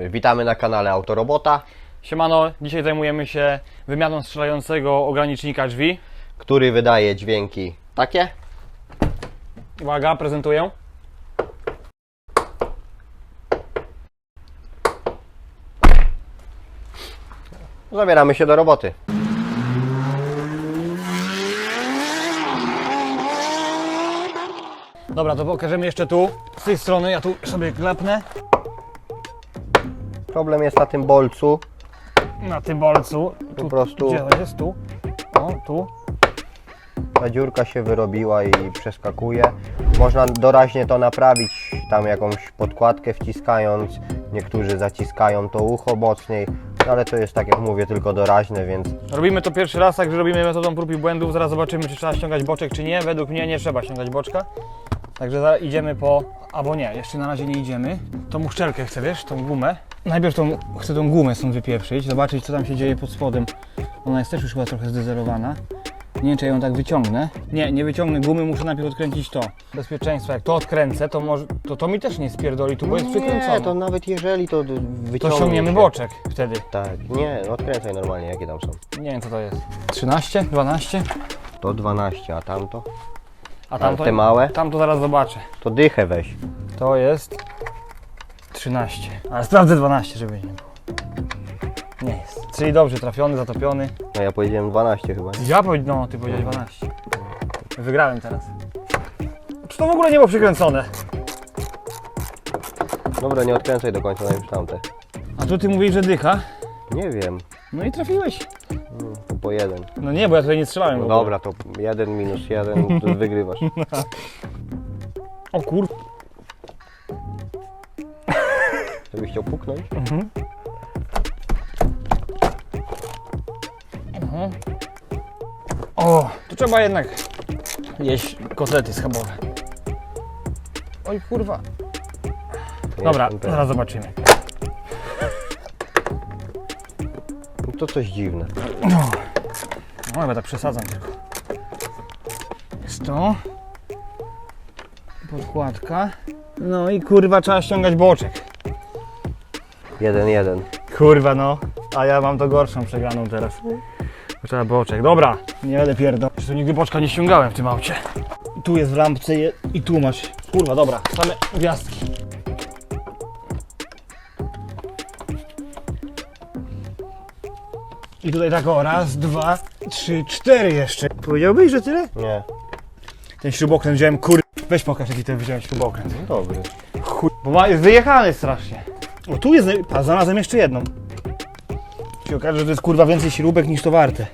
Witamy na kanale Autorobota, Siemano, dzisiaj zajmujemy się wymianą strzelającego ogranicznika drzwi. który wydaje dźwięki takie. Uwaga, prezentuję. Zabieramy się do roboty. Dobra, to pokażemy jeszcze tu, z tej strony, ja tu sobie klepnę Problem jest na tym bolcu. na tym bolcu. Tu, prostu- Gdzie jest? Tu. O, tu. Ta dziurka się wyrobiła i przeskakuje. Można doraźnie to naprawić, tam jakąś podkładkę wciskając. Niektórzy zaciskają to ucho mocniej, no ale to jest tak jak mówię, tylko doraźne, więc Robimy to pierwszy raz, także robimy metodą prób i błędów. Zaraz zobaczymy, czy trzeba ściągać boczek, czy nie. Według mnie nie trzeba ściągać boczka. Także zaraz idziemy po... Albo nie, jeszcze na razie nie idziemy. Tą uszczelkę chcę, wiesz, tą gumę. Najpierw tą, chcę tą gumę stąd wypieprzyć, zobaczyć co tam się dzieje pod spodem. Ona jest też już chyba trochę zdezelowana. Nie wiem, czy ja ją tak wyciągnę. Nie, nie wyciągnę gumy, muszę najpierw odkręcić to. Bezpieczeństwo, jak to odkręcę, to może, to, to mi też nie spierdoli tu, bo jest przykręcone. nie, to nawet jeżeli to d- To ściągniemy boczek wtedy. Tak, nie, odkręcaj normalnie, jakie tam są. Nie wiem co to jest. 13, 12, To 12, a tamto? a A tamto, te małe? tamto zaraz zobaczę. To dychę weź. To jest 13. Ale sprawdzę 12, żeby nie było. Nie jest. Czyli dobrze, trafiony, zatopiony. No ja powiedziałem 12 chyba. nie? Ja powiedziałem, no ty powiedziałeś 12. Wygrałem teraz. Czy to w ogóle nie było przykręcone? Dobra, nie odkręcaj do końca, najpierw tamte. A tu ty mówisz, że dycha. Nie wiem, No i trafiłeś. mm, to po jeden. No nie, bo ja tutaj nie strzelałem. No ogóle. dobra, to jeden minus jeden, to wygrywasz. O kur... Żebyś chciał puknąć? Mhm. Mhm. O, to trzeba jednak jeść kotlety schabowe. Oj kurwa. Nie Dobra, jestem pewien. zaraz zobaczymy. No To coś dziwne. No, no chyba tak przesadzam tylko. Jest to. Podkładka. No i kurwa trzeba ściągać boczek. Jeden, jeden. Kurwa no, a ja mam to gorszą przegraną teraz. Trzeba boczek. Dobra, nie będę pierdol. Przecież tu nigdy boczka nie ściągałem w tym aucie. Tu jest w lampce je- i tu masz. Kurwa, dobra, same gwiazdki. I tutaj tak o, raz, dwa, trzy, cztery jeszcze. Powiedziałbyś, że tyle? Nie. Ten śrubokręt wziąłem, kur... Weź pokaż jaki ten wziąłem śrubokręt. No dobry. Chuj, bo ma, jest wyjechany strasznie. O tu jest, a znalazłem jeszcze jedną. Się okaże, że to jest kurwa więcej śrubek niż to warte.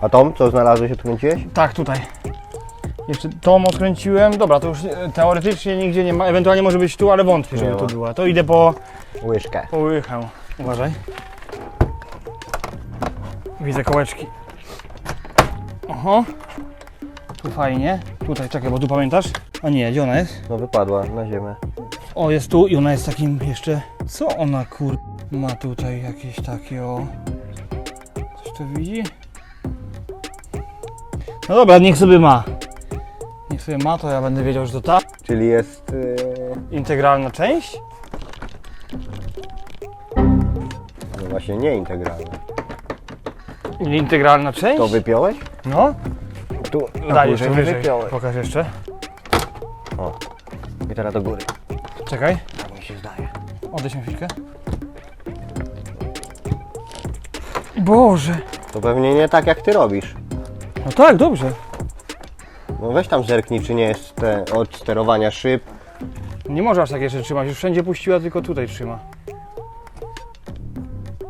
A Tom, co znalazłeś, odkręciłeś? Tak, tutaj. Jeszcze tą odkręciłem. Dobra, to już e, teoretycznie nigdzie nie ma. Ewentualnie może być tu, ale wątpię, żeby Nie tu ma. była. To idę po, Łyżkę. po łychę. Uważaj. Widzę kołeczki. Oho. Tu fajnie. Tutaj, czekaj, bo tu pamiętasz? A nie, gdzie ona jest? No wypadła na ziemię. O, jest tu i ona jest takim jeszcze... Co ona kur... ma tutaj jakieś takie o... Coś to widzi? No dobra, niech sobie ma. Niech sobie ma, to ja będę wiedział, że to ta Czyli jest... Yy... integralna część. No właśnie nie integralny. Integralna część? To wypiąłeś? No, Tu. daj tu, jeszcze że nie wyżej. wypiąłeś. Pokaż jeszcze. O. I teraz do góry. Czekaj, Tak mi się zdaje. odejdź chwilkę. Boże. To pewnie nie tak jak ty robisz. No tak, dobrze. No weź tam zerknij, czy nie jest te od sterowania szyb. Nie może aż tak jeszcze trzymać, już wszędzie puściła, tylko tutaj trzyma.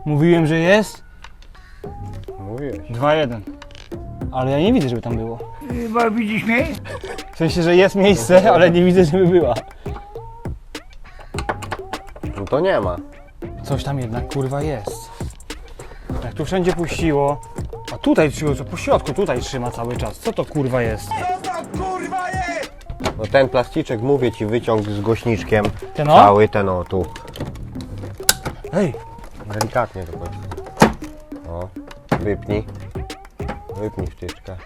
Mówiłem, że jest? Mówiłeś. 2-1. Ale ja nie widzę, żeby tam było. Chyba widzisz mnie? W sensie, że jest miejsce, ale nie widzę, żeby była. To nie ma. Coś tam jednak kurwa jest. Jak tu wszędzie puściło. A tutaj trzyma, co po środku tutaj trzyma cały czas. Co to kurwa jest? Co to kurwa jest? No ten plasticzek, mówię ci, wyciąg z głośniczkiem. Ten o? Cały ten o tu. Hej, Delikatnie tylko. O. Wypnij. Wypnij wtyczkę.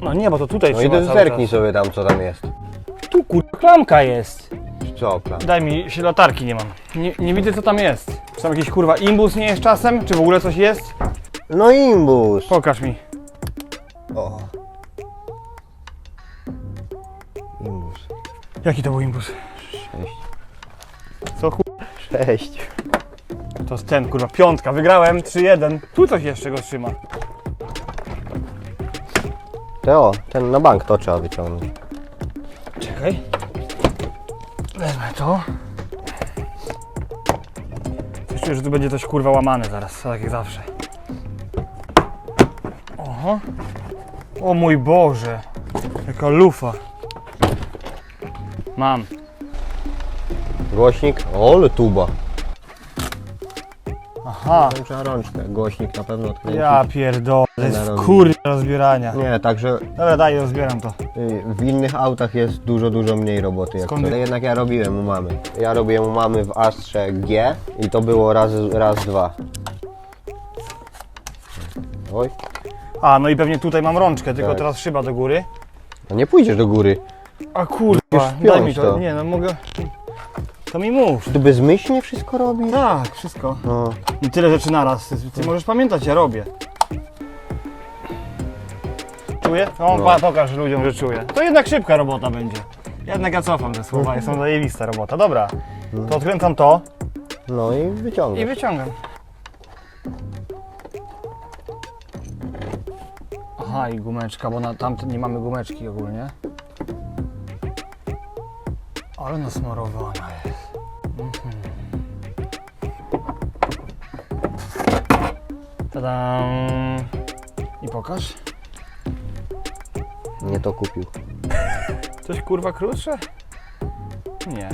no nie, bo to tutaj No i trzyma cały zerknij czas. sobie tam, co tam jest. Tu kurwa klamka jest. Daj mi, się latarki nie mam. Nie, nie widzę co tam jest. Czy tam jakiś kurwa imbus nie jest czasem? Czy w ogóle coś jest? No imbus! Pokaż mi. O. Imbus. Jaki to był imbus? Sześć. Co chuj? Sześć. To jest ten kurwa, piątka, wygrałem 3-1. Tu coś jeszcze go trzyma. Teo, ten na bank to trzeba wyciągnąć. Czekaj. Wezmę to. Coś czuję, że tu będzie coś kurwa łamane zaraz, tak jak zawsze. Oho. O mój Boże. Jaka lufa. Mam. Głośnik? O, ale tuba. Aha. Tam trzeba rączkę. Głośnik na pewno odkręcić. Ja pierdolę. To jest Narobił. kurwa rozbierania. Nie, także Dobra, daj, rozbieram to. y, w innych autach jest dużo, dużo mniej roboty. Jak Skąd to. Jednak ja robiłem u mamy. Ja robiłem u mamy w Astrze G i to było raz, raz dwa. Oj, A, no i pewnie tutaj mam rączkę, tylko Tak. teraz szyba do góry. no nie pójdziesz do góry. A kurwa, Musisz daj mi wpiąć to. to. Nie, no mogę... To mi mów. Ty bezmyślnie wszystko robisz? Tak, wszystko. No. I tyle rzeczy naraz. Ty, ty możesz pamiętać, ja robię. Czuję? No, No. Pa, pokaż ludziom, że czuję. To jednak szybka robota będzie. Jednak ja cofam te słowa, jest to zajebista robota. Dobra, to odkręcam to No i i wyciągasz. wyciągam. Aha, i gumeczka, bo na tamtym nie mamy gumeczki ogólnie. Ale nasmarowana jest. Mhm. Tadam. I pokaż. Nie to kupił. Coś kurwa krótsze? Nie.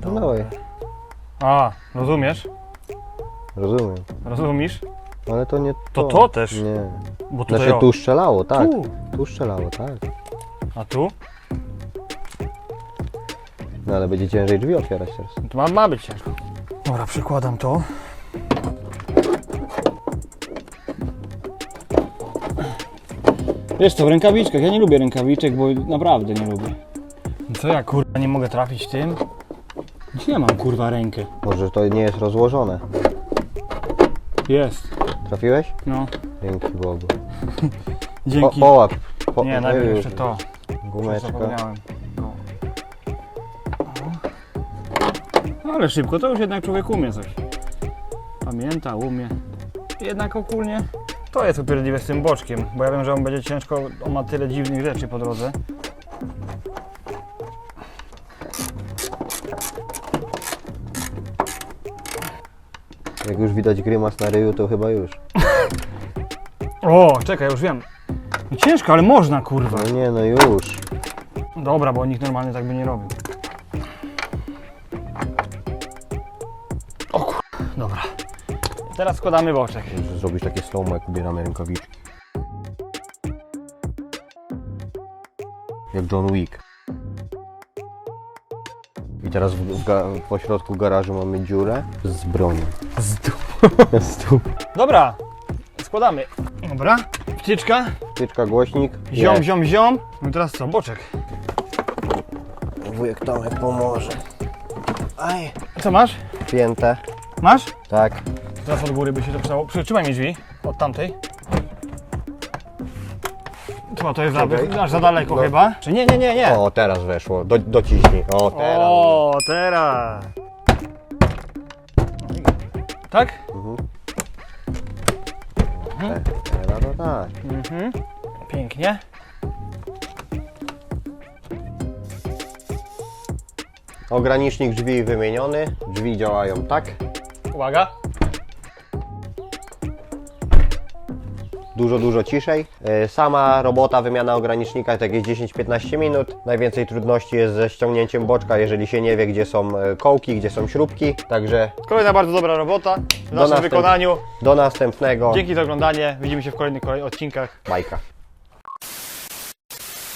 Dawaj. A, rozumiesz? Rozumiem. Rozumiesz? Ale to nie To to też? Nie. Bo tutaj Znaczy o, tu strzelało, tak. Tu. Tu strzelało, tak. A tu? No ale będzie ciężej drzwi otwierać teraz. To ma, ma być ciężko. Dobra, przykładam to. Wiesz co, w rękawiczkach, ja nie lubię rękawiczek, bo naprawdę nie lubię. Co ja kurwa nie mogę trafić tym? Gdzie mam kurwa rękę? Może to nie jest rozłożone. Jest. Trafiłeś? No, Dzięki Bogu. Po, dzięki. połap. Po, nie, najpierw Ej, jeszcze to. Gumeczka. Zapomniałem. Ale szybko, to już jednak człowiek umie coś. Pamięta, umie. Jednak ogólnie to jest upierdliwe z tym boczkiem, bo ja wiem, że on będzie ciężko, on ma tyle dziwnych rzeczy po drodze. Jak już widać grymas na ryju, to chyba już. O, czekaj, już wiem. Ciężko, ale można, kurwa. No nie, no już. Dobra, bo nikt normalnie tak by nie robił. Teraz składamy boczek. Muszę zrobić takie slow jak ubieramy rękawiczki. Jak John Wick. I teraz w, ga- w pośrodku garażu mamy dziurę z bronią. Z Z tu. Dobra, składamy. Dobra, wtyczka, Tyczka, głośnik. ziom, ziom, ziom. No i teraz co, boczek. Wujek Tomek pomoże. Aj. Co masz? Pięte. Masz? Tak. Teraz od góry by się to przydało. Przytrzymaj mi drzwi, od tamtej. Co, to jest za, Czekaj. aż za daleko No. chyba? Czy nie, nie, nie, nie. O, teraz weszło. Do, dociśnij. O, teraz. O, teraz. Tak? Mhm. Te- Teraz to tak. Mhm. Pięknie. Ogranicznik drzwi wymieniony. Drzwi działają tak. Uwaga. Dużo, dużo ciszej. E, Sama robota, wymiana ogranicznika to jakieś 10-15 minut. Najwięcej trudności jest ze ściągnięciem boczka, jeżeli się nie wie, gdzie są e, kołki, gdzie są śrubki. Także Kolejna bardzo dobra robota w naszym następ- wykonaniu. do następnego. Dzięki za oglądanie. Widzimy się w kolejnych kolej- odcinkach. Bajka.